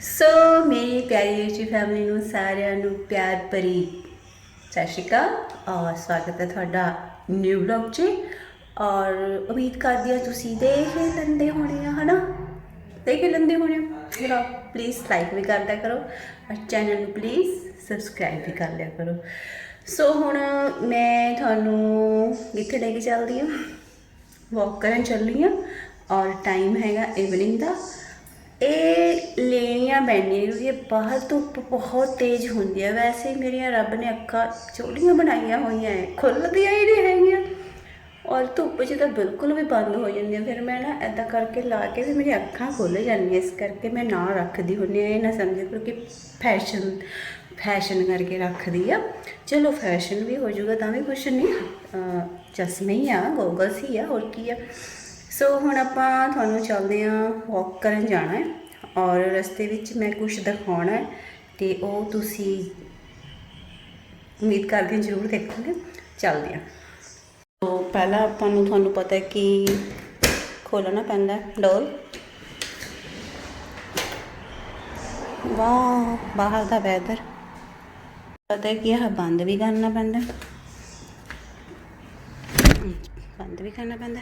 ਸੋ ਮੇਰੀ ਪਿਆਰੀ YouTube family ਨੂੰ ਸਾਰਿਆਂ ਨੂੰ ਪਿਆਰ ਭਰੀ ਸਤਿ ਸ਼੍ਰੀ ਅਕਾਲ ਔਰ ਸਵਾਗਤ ਹੈ ਤੁਹਾਡਾ ਨਿਊ ਵਲੌਗ 'ਚ ਔਰ ਉਮੀਦ ਕਰਦੀ ਹਾਂ ਤੁਸੀਂ ਦੇਖ ਹੀ ਲੈਂਦੇ ਹੋਣੇ ਆ, ਹਨਾ? ਦੇਖ ਹੀ ਲੈਂਦੇ ਹੋਣੇ ਆ। ਮੇਰਾ ਪਲੀਜ਼ ਲਾਈਕ ਵੀ ਕਰ ਕਰਦਿਆ ਕਰੋ ਔਰ ਚੈਨਲ ਨੂੰ ਪਲੀਜ਼ ਸਬਸਕ੍ਰਾਈਬ ਵੀ ਕਰ ਲਿਆ ਕਰੋ। ਸੋ ਹੁਣ ਮੈਂ ਤੁਹਾਨੂੰ ਕਿੱਥੇ ਲੈ ਕੇ ਚੱਲਦੀ ਹਾਂ। ਵਾਕ ਕਰਨ ਚੱਲੀ ਹਾਂ। ਔਰ ਟਾਈਮ ਹੈਗਾ ਇਵਨਿੰਗ ਦਾ। ਇਹ ਲੈਣੀਆਂ ਪੈਣੀਆਂ ਕਿਉਂਕਿ ਬਾਹਰ ਧੁੱਪ ਬਹੁਤ ਤੇਜ਼ ਹੁੰਦੀ ਹੈ। ਵੈਸੇ ਹੀ ਮੇਰੀਆਂ ਰੱਬ ਨੇ ਅੱਖਾਂ ਛੋਟੀਆਂ ਬਣਾਈਆਂ ਹੋਈਆਂ ਹੈ ਖੁੱਲਦੀਆਂ ਹੀ ਨਹੀਂ ਹੈਗੀਆਂ। ਔਰ ਧੁੱਪ 'ਚ ਤਾਂ ਬਿਲਕੁਲ ਵੀ ਬੰਦ ਹੋ ਜਾਂਦੀਆਂ। ਫਿਰ ਮੈਂ ਨਾ ਐਦਾਂ ਕਰਕੇ ਲਾ ਕੇ ਵੀ ਮੇਰੀ ਅੱਖਾਂ ਖੁੱਲ ਜਾਂਦੀਆਂ, ਇਸ ਕਰਕੇ ਮੈਂ ਨਾ ਰੱਖਦੀ ਹੁੰਦੀ ਹਾਂ। ਇਹ ਨਾ ਸਮਝੋ ਕਿਉਂਕਿ ਫੈਸ਼ਨ ਫੈਸ਼ਨ ਕਰਕੇ ਰੱਖਦੀ ਆ। ਚਲੋ ਫੈਸ਼ਨ ਵੀ ਹੋ ਜਾਊਗਾ ਤਾਂ ਵੀ ਕੁਛ ਨਹੀਂ। ਚਸ਼ਮੇ ਹੀ ਆ ਗੋਗਲਸ ਹੀ ਆ, ਹੋਰ ਕੀ ਆ। ਸੋ ਹੁਣ ਆਪਾਂ ਤੁਹਾਨੂੰ ਚੱਲਦੇ ਆ ਵਾਕ ਕਰਨ ਜਾਣਾ ਹੈ ਔਰ ਰਸਤੇ ਵਿੱਚ ਮੈਂ ਕੁਝ ਦਿਖਾਉਣਾ ਹੈ ਤੇ ਉਹ ਤੁਸੀਂ ਉਮੀਦ ਕਰਦੇ ਹਾਂ ਜ਼ਰੂਰ ਦੇਖੋਗੇ। ਚੱਲਦੇ ਆ ਸੋ ਪਹਿਲਾਂ ਆਪਾਂ ਨੂੰ ਤੁਹਾਨੂੰ ਪਤਾ ਹੈ ਕਿ ਖੋਲਣਾ ਪੈਂਦਾ ਡੋਰ ਵਾਹ, ਬਾਹਰ ਦਾ ਵੈਦਰ ਪਤਾ ਹੈ ਕਿ ਇਹ ਬੰਦ ਵੀ ਕਰਨਾ ਪੈਂਦਾ ਬੰਦ ਵੀ ਕਰਨਾ ਪੈਂਦਾ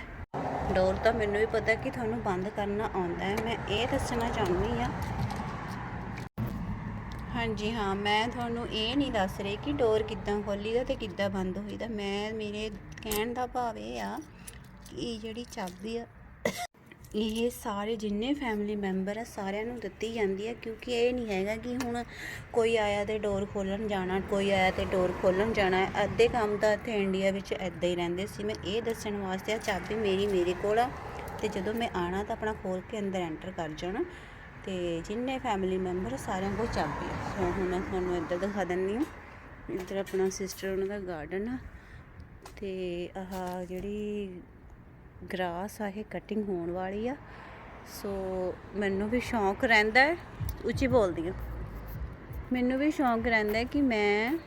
ਡੋਰ ਤਾਂ ਮੈਨੂੰ ਵੀ ਪਤਾ ਕਿ ਤੁਹਾਨੂੰ ਬੰਦ ਕਰਨਾ ਆਉਂਦਾ ਹੈ। ਮੈਂ ਇਹ ਦੱਸਣਾ ਚਾਹੁੰਦੀ ਆ ਹਾਂਜੀ, ਹਾਂ, ਮੈਂ ਤੁਹਾਨੂੰ ਇਹ ਨਹੀਂ ਦੱਸ ਰਹੀ ਕਿ ਡੋਰ ਕਿੱਦਾਂ ਖੋਲੀਦਾ ਤੇ ਕਿੱਦਾਂ ਬੰਦ ਹੋਈ ਦਾ। ਮੈਂ, ਮੇਰੇ ਕਹਿਣ ਦਾ ਭਾਵ ਇਹ ਆ ਕਿ ਜਿਹੜੀ ਚਾਬੀ ਆ ਇਹ ਸਾਰੇ ਜਿੰਨੇ ਫੈਮਿਲੀ ਮੈਂਬਰ ਆ, ਸਾਰਿਆਂ ਨੂੰ ਦਿੱਤੀ ਜਾਂਦੀ ਹੈ ਕਿਉਂਕਿ ਇਹ ਨਹੀਂ ਹੈਗਾ ਕਿ ਹੁਣ ਕੋਈ ਆਇਆ ਤੇ ਡੋਰ ਖੋਲਣ ਜਾਣਾ, ਕੋਈ ਆਇਆ ਤੇ ਡੋਰ ਖੋਲਣ ਜਾਣਾ, ਅੱਧੇ ਕੰਮ ਤਾਂ ਇੱਥੇ ਇੰਡੀਆ ਵਿੱਚ ਐਦਾਂ ਹੀ ਰਹਿੰਦੇ ਸੀ। ਮੈਂ ਇਹ ਦੱਸਣ ਵਾਸਤੇ ਆ ਚਾਬੀ ਮੇਰੀ ਮੇਰੇ ਕੋਲ ਆ, ਤੇ ਜਦੋਂ ਮੈਂ ਆਣਾ ਤਾਂ ਆਪਣਾ ਖੋਲ ਕੇ ਅੰਦਰ ਐਂਟਰ ਕਰ ਜਾਣਾ, ਤੇ ਜਿੰਨੇ ਫੈਮਿਲੀ ਮੈਂਬਰ ਸਾਰਿਆਂ ਕੋਲ ਚਾਬੀ ਆ। ਸੋ ਹੁਣ ਮੈਂ ਤੁਹਾਨੂੰ ਇੱਧਰ ਦਿਖਾ ਦਿੰਦੀ ਹਾਂ। ਇੱਧਰ ਆਪਣਾ ਸਿਸਟਰ ਉਹਨਾਂ ਦਾ ਗਾਰਡਨ ਆ, ਤੇ ਆਹ ਜਿਹੜੀ ਗ੍ਰਾਸ ਆ, ਇਹ ਕਟਿੰਗ ਹੋਣ ਵਾਲੀ ਆ। ਸੋ ਮੈਨੂੰ ਵੀ ਸ਼ੌਂਕ ਰਹਿੰਦਾ ਹੈ, ਉੱਚੀ ਬੋਲਦੀ ਆ ਮੈਨੂੰ ਵੀ ਸ਼ੌਂਕ ਰਹਿੰਦਾ ਹੈ ਕਿ ਮੈਂ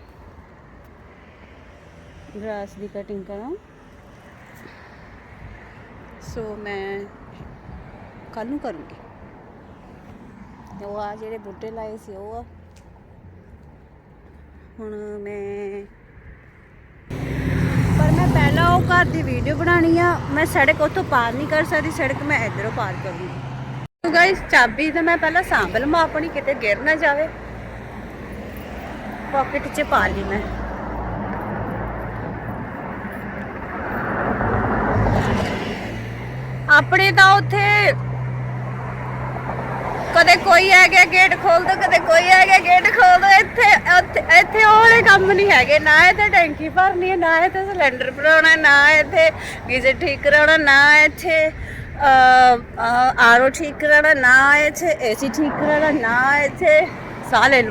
ਗ੍ਰਾਸ ਦੀ ਕਟਿੰਗ ਕਰਾਂ। ਸੋ ਮੈਂ ਕੱਲ ਨੂੰ ਕਰੂੰਗੀ। ਉਹ ਆ ਜਿਹੜੇ ਬੂਟੇ ਲਾਏ ਸੀ, ਉਹ ਆ। ਹੁਣ ਮੈਂ ਉਹ ਘਰ ਦੀ ਵੀਡੀਓ ਬਣਾਣੀ ਆ। ਮੈਂ ਸੜਕ ਉੱਥੋਂ ਪਾਰ ਨਹੀਂ ਕਰ ਸਕਦੀ, ਸੜਕ ਮੈਂ ਇਧਰੋਂ ਪਾਰ ਕਰੂੰਗੀ। ਸੋ ਗਾਇਸ ਚਾਬੀ ਤਾਂ ਮੈਂ ਪਹਿਲਾਂ ਸਾਂਭ ਲਵਾਂ ਆਪਣੀ ਕਿਤੇ ਗਿਰ ਨਾ ਜਾਵੇ। ਪਾਕਟ 'ਚ ਪਾ ਲਈ ਮੈਂ। ਆਪਣੇ ਤਾਂ ਉੱਥੇ ਕਦੇ ਕੋਈ ਆ ਗਿਆ ਗੇਟ ਖੋਲ ਦੋ, ਕਦੇ ਕੋਈ ਆ ਗਿਆ ਗੇਟ ਖੋਲ ਦੋ। ਇੱਥੇ, ਉੱਥੇ- ਇੱਥੇ ਉਹ ਵਾਲੇ ਕੰਮ ਨਹੀਂ ਹੈਗੇ। ਨਾ ਇੱਥੇ ਟੈਂਕੀ ਭਰਨੀ ਹੈ, ਨਾ ਇੱਥੇ ਸਿਲੰਡਰ ਭਰਾਉਣਾ ਨਾ ਇੱਥੇ ਗੀਜ਼ਰ ਠੀਕ ਕਰਾਉਣਾ, ਨਾ ਇੱਥੇ ਆਰੋ ਠੀਕ ਕਰਾਉਣਾ, ਨਾ ਇੱਥੇ ਏਸੀ ਠੀਕ ਕਰਾਉਣਾ, ਨਾ ਇੱਥੇ ਸਾਹ ਲੈ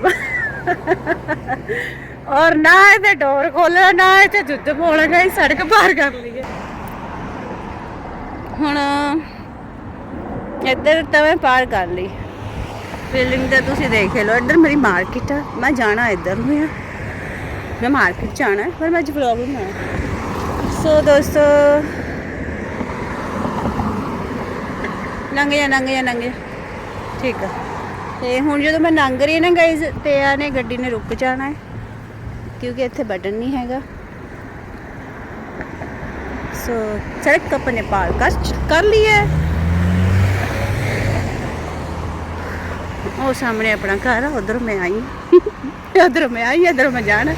ਔਰ ਨਾ ਇੱਥੇ ਡੋਰ ਖੋਲਣਾ, ਨਾ ਇੱਥੇ ਦੁੱਧ ਪਾਉਣਾ ਹੀ ਸੜਕ ਪਾਰ ਕਰ ਲਈਏ ਹੁਣ, ਇੱਧਰ ਤਾਂ ਮੈਂ ਪਾਰ ਕਰ ਲਈ। ਬਿਲਡਿੰਗ ਤਾਂ ਤੁਸੀਂ ਦੇਖ ਲਓ, ਇੱਧਰ ਮੇਰੀ ਮਾਰਕੀਟ ਆ, ਮੈਂ ਜਾਣਾ ਇੱਧਰ ਨੂੰ ਆ। ਮੈਂ ਮਾਰਕੀਟ ਜਾਣਾ ਪਰ ਮੈਂ ਅੱਜ ਵਲੌਗ ਬਣਾਉਣਾ ਸੋ ਦੋਸਤੋ, ਲੰਘ ਜਾ ਲੰਘ ਜਾ ਲੰਘ ਜਾ। ਠੀਕ ਆ। ਤੇ ਹੁਣ ਜਦੋਂ ਮੈਂ ਲੰਘ ਰਹੀ ਹਾਂ ਨਾ ਗਾਇਜ਼ ਤੇ ਆ ਨੇ ਗੱਡੀ ਨੇ ਰੁਕ ਜਾਣਾ ਹੈ, ਕਿਉਂਕਿ ਇੱਥੇ ਬਟਨ ਨਹੀਂ ਹੈਗਾ। ਸੋ ਸੜਕ ਆਪਣੇ ਪਾਰ ਕਰ ਲਈ ਹੈ ਉਹ ਸਾਹਮਣੇ ਆਪਣਾ ਘਰ ਆ, ਉਧਰ ਮੈਂ ਆਈ ਉਧਰ ਮੈਂ ਆਈ, ਇਧਰ ਮੈਂ ਜਾਣਾ।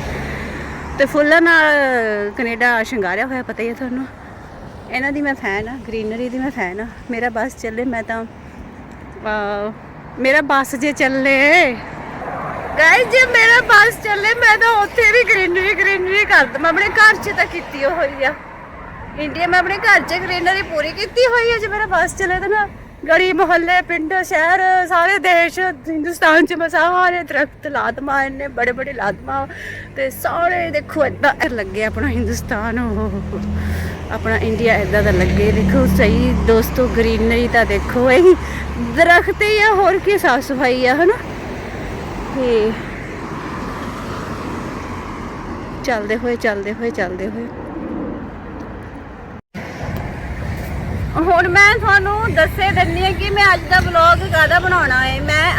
ਤੇ ਫੁੱਲਾਂ ਨਾਲ ਕੈਨੇਡਾ ਸ਼ਿੰਗਾਰਿਆ ਹੋਇਆ, ਪਤਾ ਹੀ ਹੈ ਤੁਹਾਨੂੰ। ਇਹਨਾਂ ਦੀ ਮੈਂ ਫੈਨ ਆ, ਗ੍ਰੀਨਰੀ ਦੀ ਮੈਂ ਫੈਨ ਆ। ਮੇਰਾ ਬੱਸ ਚੱਲੇ, ਮੈਂ ਤਾਂ ਮੇਰਾ ਬੱਸ ਜੇ ਚੱਲੇ। ਗਾਇਸ ਜੇ ਮੇਰਾ ਬੱਸ ਚੱਲੇ, ਮੈਂ ਤਾਂ ਉੱਥੇ ਵੀ ਗ੍ਰੀਨਰੀ ਗ੍ਰੀਨਰੀ ਕਰ ਦਵਾਂ। ਆਪਣੇ ਘਰ 'ਚ ਤਾਂ ਕੀਤੀ ਹੋਈ ਆ। ਇੰਡੀਆ ਮੈਂ ਆਪਣੇ ਘਰ 'ਚ ਗ੍ਰੀਨਰੀ ਪੂਰੀ ਕੀਤੀ ਹੋਈ ਹੈ ਜੇ ਮੇਰਾ ਬੱਸ ਚੱਲੇ ਤਾਂ ਮੈਂ ਗਲੀ ਮੁਹੱਲੇ, ਪਿੰਡ, ਸ਼ਹਿਰ, ਸਾਰੇ ਦੇਸ਼, ਹਿੰਦੁਸਤਾਨ 'ਚ ਮੈਂ ਸਾਰੇ ਦਰਖਤ, ਲਾਦਮਾ, ਇੰਨੇ ਬੜੇ ਬੜੇ ਲਾਦਮਾ ਤੇ ਸਾਰੇ ਦੇਖੋ ਏਦਾਂ ਲੱਗੇ ਆਪਣਾ ਹਿੰਦੁਸਤਾਨ ਆਪਣਾ ਇੰਡੀਆ ਏਦਾਂ ਦਾ ਲੱਗੇ। ਦੇਖੋ ਸਹੀ ਦੋਸਤੋ, ਗ੍ਰੀਨਰੀ ਤਾਂ ਦੇਖੋ, ਇਹ ਦਰਖਤ ਹੀ ਆ, ਹੋਰ ਕੀ ਸਾਫ਼ ਸਫ਼ਾਈ ਆ, ਹਨਾ? ਤੇ ਚੱਲਦੇ ਹੋਏ ਚੱਲਦੇ ਹੋਏ ਚੱਲਦੇ ਹੋਏ। ਹੁਣ ਮੈਂ ਤੁਹਾਨੂੰ ਦੱਸੇ ਦਿੰਨੀ ਆ ਕਿ ਮੈਂ ਅੱਜ ਦਾ ਵਲੌਗ ਕਾਹਦਾ ਬਣਾਉਣਾ ਹੈ। ਮੈਂ